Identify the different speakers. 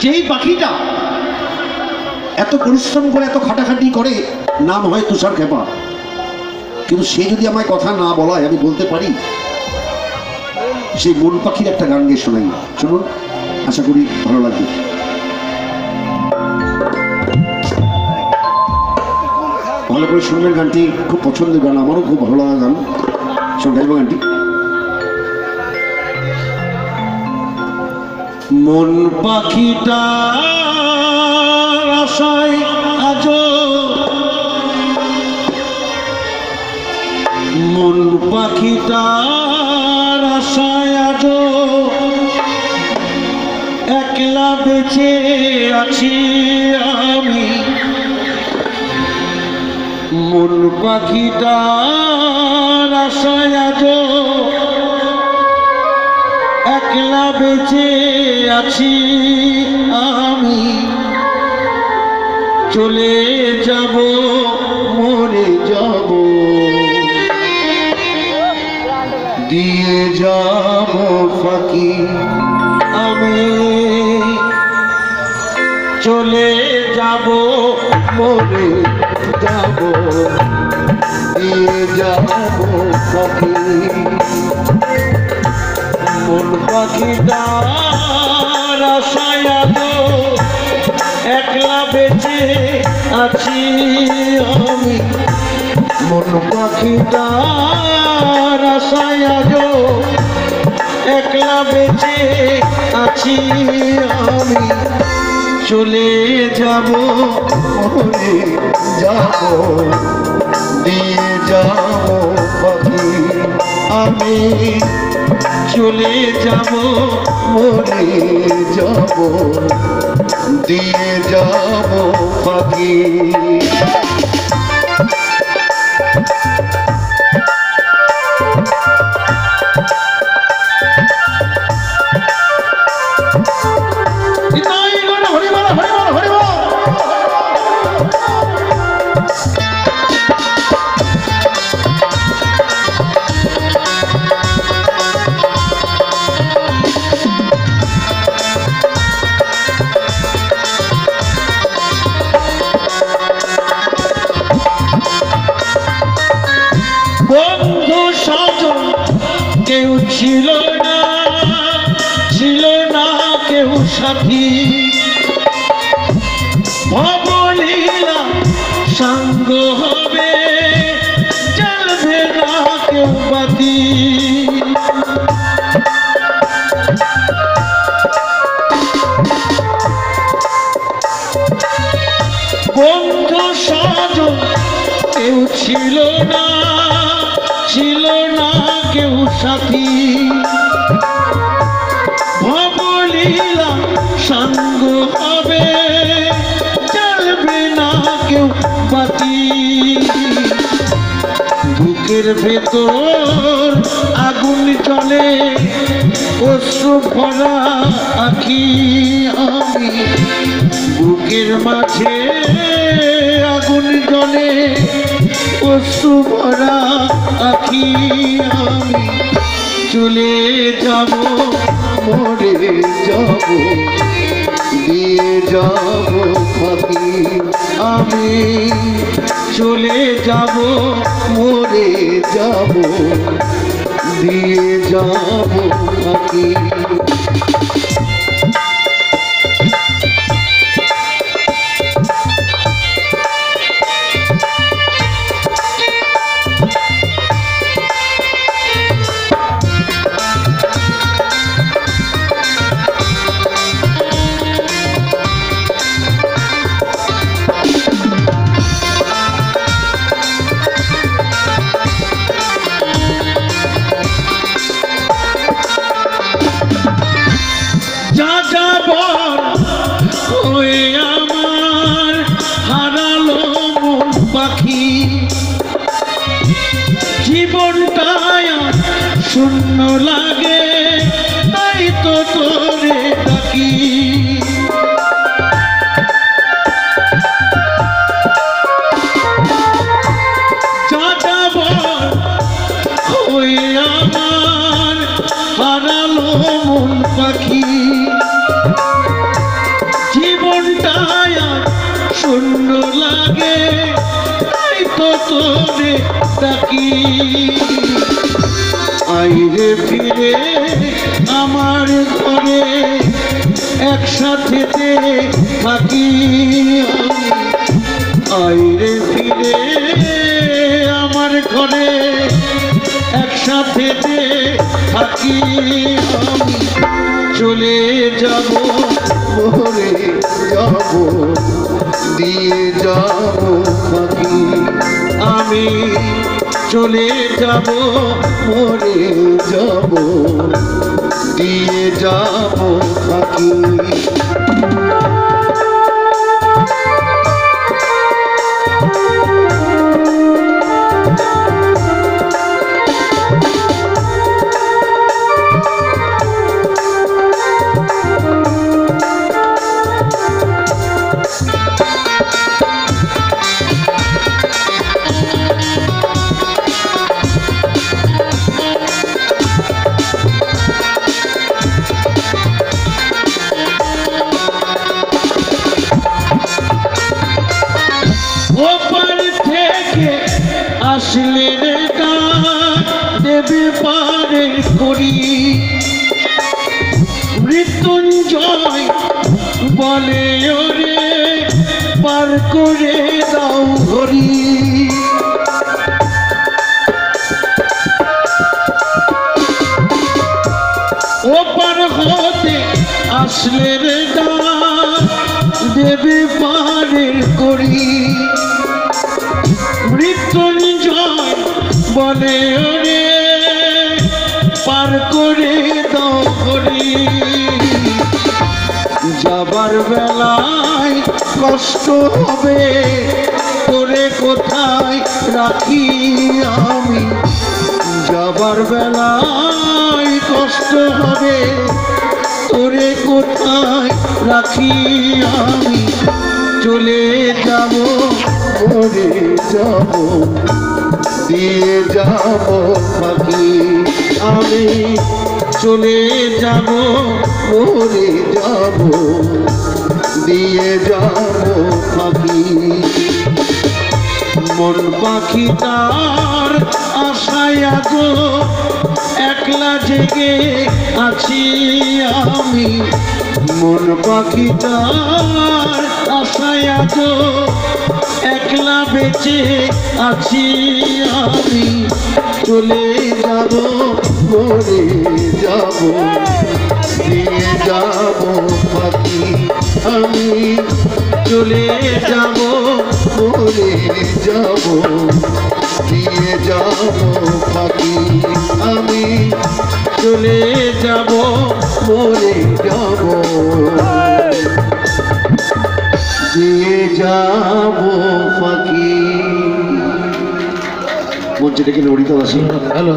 Speaker 1: যেই পাখিটা এত পরিশ্রম করে, এত খাটাখাটি করে, নাম হয় তুষার খেপা। কিন্তু সে যদি আমায় কথা না বলায়, আমি বলতে পারি? সেই মন পাখির একটা গান গিয়ে শোনাই। শুনুন, আশা করি ভালো লাগবে। ভালো করে শুনবেন গানটি, খুব পছন্দের গান, আমারও খুব ভালো লাগা গান। শোন গাইব গানটি। মন পাখিটা আশায় আজ মন পাখিটা আশায় আজ একলা বেঁচে আছি আমি। মন পাখিটা আশায় আজ একলা বেঁচে আছি আমি। চলে যাব, মরে যাব। দিয়ে যাব ফাঁকি। আমি চলে যাব, মরে যাব। দিয়ে যাব ফাঁকি। মন পাখিটার আশায় আলো একলা বেঁচে আছি আমি। মন পাখিটার আশায় আলো একলা বেঁচে আছি আমি। চলে যাব যাব। দিয়ে যাব পাখি। আমি চলে যাব মরে যাব দিয়ে যাব পাখি বন্ধু সাজন কেউ ছিল না ছিল না কেউ সাথী। ভবলীলা সাঙ্গ হবে চলবে না কেউ বাতি। ছিল না কেউ সাথী। ভবলীলা সঙ্গ হবে চলবে না কেউ বাতি। বুকের ভেতর আগুন চলে অশ্রু ভরা আখি আমি। বুকের মাঝে আগুন জ্বলে অশ্রু ভরা আখি আমি চলে যাব, মরে যাব, দিয়ে যাব পাখি আমি চলে যাব, মরে যাব, দিয়ে যাব পাখি
Speaker 2: শূন্য লাগে, তাই তো তোরে ডাকি। আইরে ফিরে আমার ঘরে, একসাথে থাকি। আইরে ফিরে আমার ঘরে, একসাথে থাকি। চলে যাব
Speaker 1: মরে যাব দিয়ে
Speaker 2: আমি চলে যাব
Speaker 1: মরে যাব। দিয়ে যাব ফাঁকি।
Speaker 2: ওপার থেকে আসলে রে দেবে করি। মৃত্যুঞ্জয় বলে পার করে আসলে রে ডাক মৃত্যুঞ্জয় বলে ওরে পার করে দাও করি যাবার বেলায় কষ্ট হবে, তোরে কোথায় রাখি আমি? যাবার বেলায় কষ্ট হবে, তোরে কোথায় রাখি আমি? চলে যাব
Speaker 1: মরে যাব দিয়ে যাব ফাঁকি
Speaker 2: আমি চলে যাব,
Speaker 1: মরে যাব। দিয়ে যাব ফাঁকি
Speaker 2: মন পাখি তার আশায় গো একলা জেগে আছি আমি। মন পাখি তার আশায় গো একলা বেঁচে আছি আমি।
Speaker 1: চলে যাব মরে যাব। দিয়ে যাব ফাঁকি আমি।
Speaker 2: চলে যাব
Speaker 1: মরে যাব। দিয়ে যাব ফাঁকি আমি।
Speaker 2: চলে
Speaker 1: ফাঁকি মঞ্চে ডেকে নড়িত আসি
Speaker 2: হ্যালো